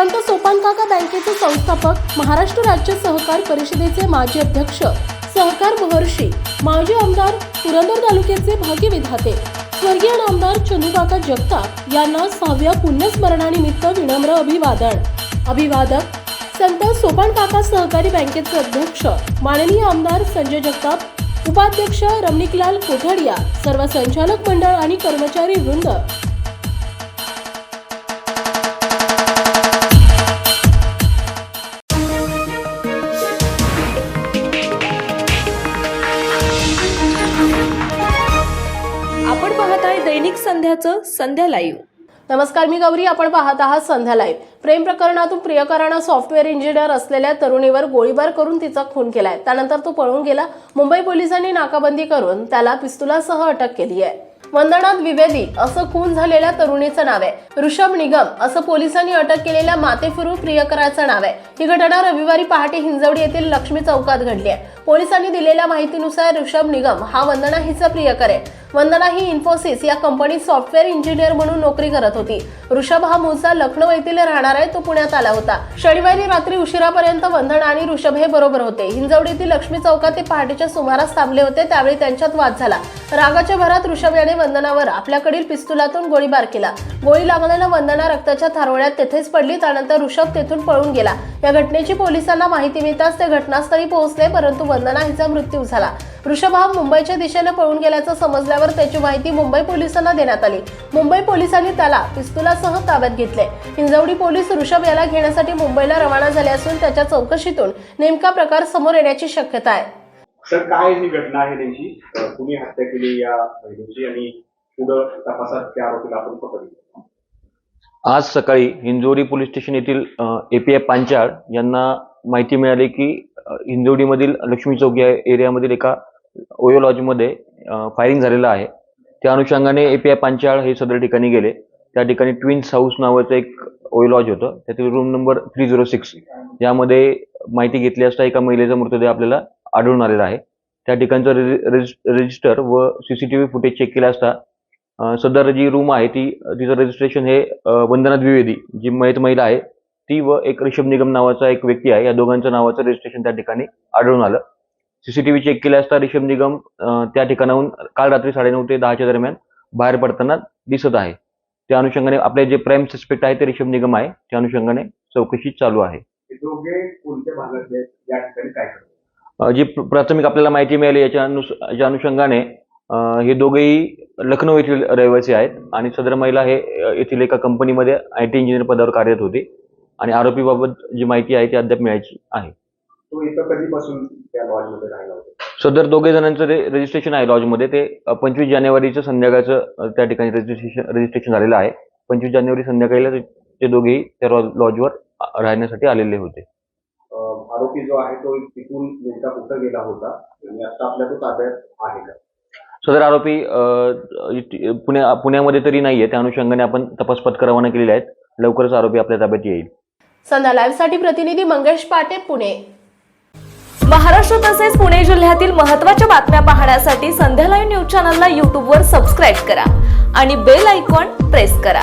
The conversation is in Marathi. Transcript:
संत सोपानकाका बँकेचे संस्थापक महाराष्ट्र राज्य सहकार परिषदेचे माजी अध्यक्ष सहकार महर्षी माजी आमदार पुरंदर तालुक्याचे भाग्यविधाते स्वर्गीय नामदार चंदूकाका जगताप यांना सहाव्या पुण्यस्मरणानिमित्त विनम्र अभिवादन. अभिवादक संत सोपान काका सहकारी बँकेचे अध्यक्ष माननीय आमदार संजय जगताप उपाध्यक्ष रमणिकलाल कोठाडिया सर्व संचालक मंडळ आणि कर्मचारी वृंद पाहताय दैनिक संध्याचं संध्या लाईव्ह. नमस्कार मी गौरी. आपण पाहत आहात संध्या लाईव्ह. प्रेम प्रकरणातून प्रियकरानं सॉफ्टवेअर इंजिनियर असलेल्या तरुणीवर गोळीबार करून तिचा खून केलाय. त्यानंतर तो पळून गेला. मुंबई पोलिसांनी नाकाबंदी करून त्याला पिस्तुलासह अटक केली आहे. वंदना द्विवेदी असं खून झालेल्या तरुणीचं नाव आहे. ऋषभ निगम असं पोलिसांनी अटक केलेल्या मातेफिरू प्रियकराचं नाव आहे. ही घटना रविवारी पहाटे हिंजवडी येथील लक्ष्मी चौकात घडली आहे. पोलिसांनी दिलेल्या माहितीनुसार ऋषभ निगम हा वंदना हिचा प्रियकर आहे वंदना ही इन्फोसिस या कंपनीत सॉफ्टवेअर इंजिनियर म्हणून नोकरी करत होती. ऋषभ हा मूळचा लखनौ येथील राहणार आहे तो पुण्यात आला होता. शनिवारी रात्री उशिरापर्यंत वंदना आणि ऋषभ हे बरोबर होते. हिंजवडीतील लक्ष्मी चौकात ते पहाटेच्या सुमारास थांबले होते त्यावेळी त्यांच्यात वाद झाला. रागाच्या भरात ऋषभ याने वंदनावर आपल्याकडील पिस्तुलातून गोळीबार केला. गोळी लागल्यानं वंदना रक्ताच्या थारोळ्यात तेथेच पडली त्यानंतर ऋषभ तेथून पळून गेला. या घटनेची पोलिसांना माहिती मिळताच ते घटनास्थळी पोहोचले परंतु वंदना हिचा मृत्यू झाला. ऋषभ हा मुंबईच्या दिशेने पळून गेल्याचं समजल्यावर त्याची माहिती मुंबई पोलिसांना देण्यात आली. मुंबई पोलिसांनी त्याला पिस्तुलासह ताब्यात घेतले हिंजवडी पोलीस ऋषभ याला घेण्यासाठी मुंबईला रवाना झाले असून त्याच्या चौकशीतून नेमका प्रकार समोर येण्याची शक्यता आहे. सर काय ही घटना आहे त्यांची? कुणी हत्या केली या महिलेची आणि पुढं तपासात त्या आरोपीला आपण पकडले आज सकाळी हिंजोडी पोलीस स्टेशन येथील एपीआय पांचाळ यांना माहिती मिळाली की हिंजोडीमधील हिंजवडीमधील लक्ष्मी चौक या एरियामधील एका ओयो लॉजमध्ये फायरिंग झालेलं आहे. त्या अनुषंगाने एपीआय पांचाळ हे सदर ठिकाणी गेले. त्या ठिकाणी ट्विन्स हाऊस नावाचं एक ओयो लॉज होतं. त्यातील room number three zero six यामध्ये माहिती घेतली असता एका महिलेचा मृतदेह आपल्याला आढळून आलेला आहे. त्या ठिकाणचं रजिस्टर व सीसीटीव्ही फुटेज चेक केला असता सदर जी रूम आहे ती तिचं रजिस्ट्रेशन हे वंदना द्विवेदी जी मयत महिला आहे ती व एक ऋषभ निगम नावाचा एक व्यक्ती आहे या दोघांचं नावाचं रजिस्ट्रेशन त्या ठिकाणी आढळून आलं. सीसीटीव्ही चेक केले असता ऋषभ निगम त्या ठिकाणाहून काल रात्री साडेनऊ ते दहाच्या दरम्यान बाहेर पडताना दिसत आहे. त्या अनुषंगाने आपले जे प्राईम सस्पेक्ट आहे ते ऋषभ निगम आहे त्या अनुषंगाने चौकशी चालू आहे. जी प्र- प्राथमिक आपल्याला माहिती मिळाली याच्या अनुषंगाने हे दोघेही लखनौ येथील रहिवासी आहेत आणि सदर महिला हे येथील एका कंपनीमध्ये आय टी इंजिनियर पदावर कार्यरत होती आणि आरोपीबाबत जी माहिती आहे ती अद्याप मिळायची आहे. तो सदर दोघे जणांचं जे रजिस्ट्रेशन आहे लॉजमध्ये. ते पंचवीस जानेवारीचं संध्याकाळचं त्या ठिकाणी रजिस्ट्रेशन रजिस्ट्रेशन झालेलं आहे. पंचवीस जानेवारी संध्याकाळीला ते- ते दोघेही त्या लॉजवर राहण्यासाठी आलेले होते. आरोपी जो आहे तो तिथून नेमका कुठं गेला होता? आणि आता आपल्या तो ताब्यात आहे का? सदर आरोपी पुण्या पुण्यामध्ये तरी नाहीये. त्या अनुषंगाने आपण तपास पथकं रवाना केलेले आहेत. लवकरच आरोपी आपल्या ताब्यात येईल. संध्या लाईव्हसाठी प्रतिनिधी मंगेश पाटे पुणे. महाराष्ट्र तसेच पुणे जिल्ह्यातील महत्त्वाच्या बातम्या पाहण्यासाठी संध्या लाईव्ह न्यूज चॅनलला यूट्यूबवर सबस्क्राईब करा आणि बेल आयकॉन प्रेस करा.